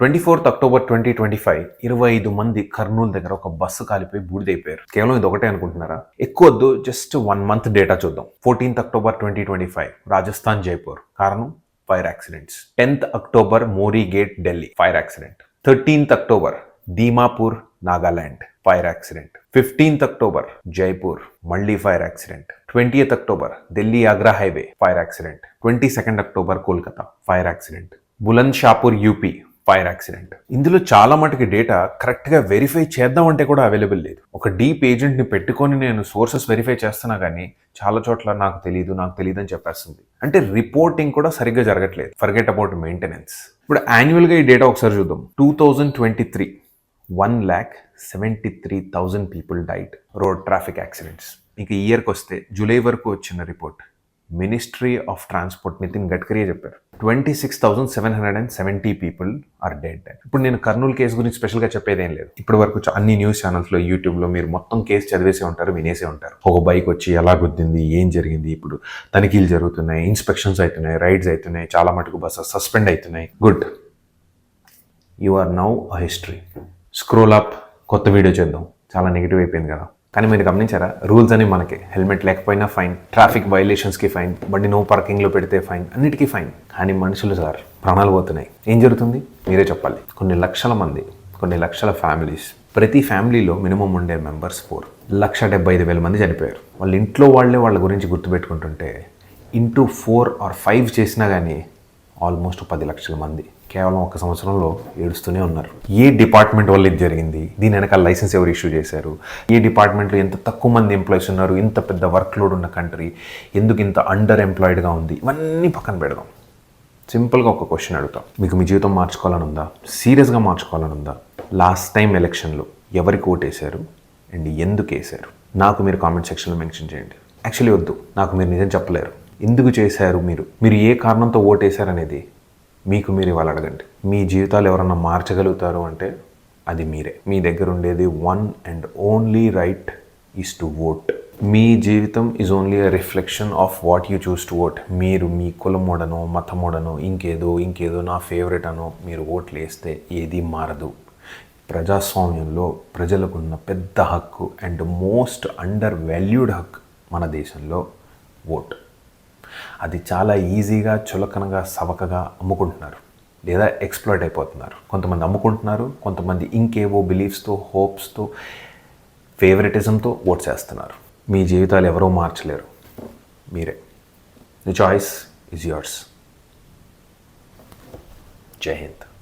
Twenty fourth October twenty twenty five ఇరవై ఐదు మంది కర్నూలు దగ్గర ఒక బస్సు కాలిపోయి బూడిదైపోయారు. కేవలం ఇది ఒకటే అనుకుంటున్నారా? ఎక్కువ వద్దు జస్ట్ వన్ మంత్ డేటా చూద్దాం. Fourteenth October twenty twenty five Rajasthan Jaipur. కారణం fire accidents tenth October Mori gate Delhi. Fire accident thirteenth October Dimapur Nagaland. Fire accident fifteenth October Jaipur. మళ్ళీ fire accident twentieth October Delhi Agra highway. Fire accident twenty second October Kolkata. Fire accident Buland Shahpur UP. Fire accident. ఇందులో చాలా మటుకి data కరెక్ట్గా verify చేద్దామంటే కూడా available లేదు. ఒక deep ఏజెంట్ని పెట్టుకొని నేను సోర్సెస్ వెరిఫై చేస్తున్నా కానీ చాలా చోట్ల నాకు తెలియదు నాకు తెలియదు అని చెప్పేస్తుంది. అంటే రిపోర్టింగ్ కూడా సరిగ్గా జరగట్లేదు. ఫర్గెట్ అబౌట్ మెయింటెనెన్స్ ఇప్పుడు యాన్యువల్గా ఈ డేటా ఒకసారి చూద్దాం. Two thousand twenty three one lakh seventy three thousand people died road traffic accidents మీకు ఇయర్కి వస్తే జూలై వరకు వచ్చిన report. Ministry of transport Nitin Gadkari చెప్పారు. Twenty six thousand seven hundred and seventy people are dead ఇప్పుడు నేను Kurnool case గురించి స్పెషల్గా చెప్పేది ఏం లేదు. ఇప్పటి వరకు అన్ని న్యూస్ ఛానల్స్లో యూట్యూబ్లో మీరు మొత్తం కేసు చదివేసే ఉంటారు వినేసే ఉంటారు. ఒక బైక్ వచ్చి ఎలా గుద్దింది ఏం జరిగింది ఇప్పుడు తనిఖీలు జరుగుతున్నాయి ఇన్స్పెక్షన్స్ అవుతున్నాయి రైడ్స్ అవుతున్నాయి చాలా మటుకు బస్సెస్ సస్పెండ్ అవుతున్నాయి. Good you are now a history scroll up కొత్త వీడియో చేద్దాం. చాలా నెగిటివ్ అయిపోయింది కదా. కానీ మీరు గమనించారా? రూల్స్ అని మనకి. హెల్మెట్ లేకపోయినా ఫైన్. ట్రాఫిక్ వైలేషన్స్కి ఫైన్. బండి నో పార్కింగ్లో పెడితే ఫైన్. అన్నిటికీ ఫైన్. కానీ మనుషులు సార్ ప్రాణాలు పోతున్నాయి. ఏం జరుగుతుంది? మీరే చెప్పాలి. కొన్ని లక్షల మంది కొన్ని లక్షల ఫ్యామిలీస్ ప్రతి ఫ్యామిలీలో మినిమం ఉండే మెంబర్స్ ఫోర్. లక్ష డెబ్బై ఐదు వేల మంది చనిపోయారు. వాళ్ళ ఇంట్లో వాళ్ళే వాళ్ళ గురించి గుర్తుపెట్టుకుంటుంటే ఇంటూ ఫోర్ ఆర్ ఫైవ్ చేసినా కానీ ఆల్మోస్ట్ పది లక్షల మంది. కేవలం ఒక సంవత్సరంలో ఏడుస్తూనే ఉన్నారు. ఏ డిపార్ట్మెంట్ వల్ల ఇది జరిగింది. దీని వెనకాల లైసెన్స్ ఎవరు ఇష్యూ చేశారు? ఏ డిపార్ట్మెంట్లో ఎంత తక్కువ మంది ఎంప్లాయీస్ ఉన్నారు? ఇంత పెద్ద వర్క్ లోడ్ ఉన్న కంట్రీ? ఎందుకు ఇంత అండర్ ఎంప్లాయిడ్గా ఉంది? ఇవన్నీ పక్కన పెడదాం. సింపుల్గా ఒక క్వశ్చన్ అడుగుతాం. మీకు మీ జీవితం మార్చుకోవాలని ఉందా? సీరియస్గా మార్చుకోవాలని ఉందా? లాస్ట్ టైం ఎలక్షన్లో ఎవరికి ఓటేశారు అండ్ ఎందుకు వేశారు? నాకు మీరు కామెంట్ సెక్షన్లో మెన్షన్ చేయండి. యాక్చువల్లీ వద్దు. నాకు మీరు నిజం చెప్పలేరు. ఎందుకు చేశారు మీరు? మీరు ఏ కారణంతో ఓటేశారు అనేది మీకు మీరు ఇవాళ అడగండి. మీ జీవితాలు ఎవరన్నా మార్చగలుగుతారు అంటే అది మీరే. మీ దగ్గర ఉండేది one and only right is to vote. మీ జీవితం is only a reflection of what you choose to vote. మీరు మీ కులమోడనో మతమోడనో ఇంకేదో ఇంకేదో నా ఫేవరెట్ అనో మీరు ఓట్లు వేస్తే ఏది మారదు. ప్రజాస్వామ్యంలో ప్రజలకున్న పెద్ద హక్కు అండ్ మోస్ట్ అండర్ వాల్యూడ్ హక్ మన దేశంలో ఓట్. అది చాలా ఈజీగా చులకనగా సవకగా అమ్ముకుంటున్నారు. లేదా ఎక్స్ప్లోయిట్ అయిపోతున్నారు. కొంతమంది అమ్ముకుంటున్నారు కొంతమంది ఇంకేవో బిలీఫ్స్తో హోప్స్తో ఫేవరెటిజంతో ఓట్ చేస్తున్నారు. మీ జీవితాలు ఎవరో మార్చలేరు. మీరే. The choice is yours. జై హింద్.